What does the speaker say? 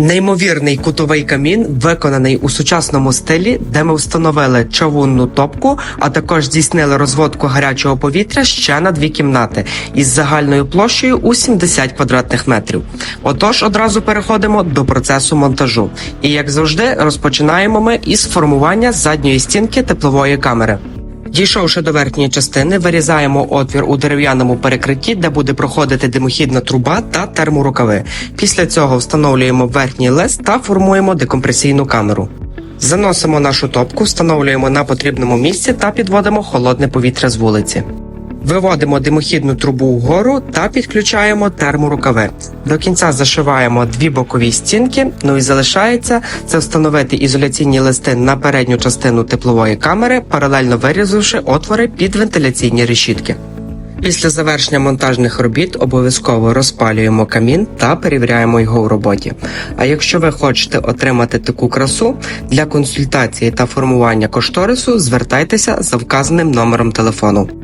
Неймовірний кутовий камін виконаний у сучасному стилі, де ми встановили чавунну топку, а також здійснили розводку гарячого повітря ще на дві кімнати із загальною площею у 70 квадратних метрів. Отож, одразу переходимо до процесу монтажу. І як завжди, розпочинаємо ми із формування задньої стінки теплової камери. Дійшовши до верхньої частини, вирізаємо отвір у дерев'яному перекритті, де буде проходити димохідна труба та терморукави. Після цього встановлюємо верхній лес та формуємо декомпресійну камеру. Заносимо нашу топку, встановлюємо на потрібному місці та підводимо холодне повітря з вулиці. Виводимо димохідну трубу вгору та підключаємо терморукави. До кінця зашиваємо дві бокові стінки. Ну і залишається це встановити ізоляційні листи на передню частину теплової камери, паралельно вирізавши отвори під вентиляційні решітки. Після завершення монтажних робіт обов'язково розпалюємо камін та перевіряємо його в роботі. А якщо ви хочете отримати таку красу для консультації та формування кошторису, звертайтеся за вказаним номером телефону.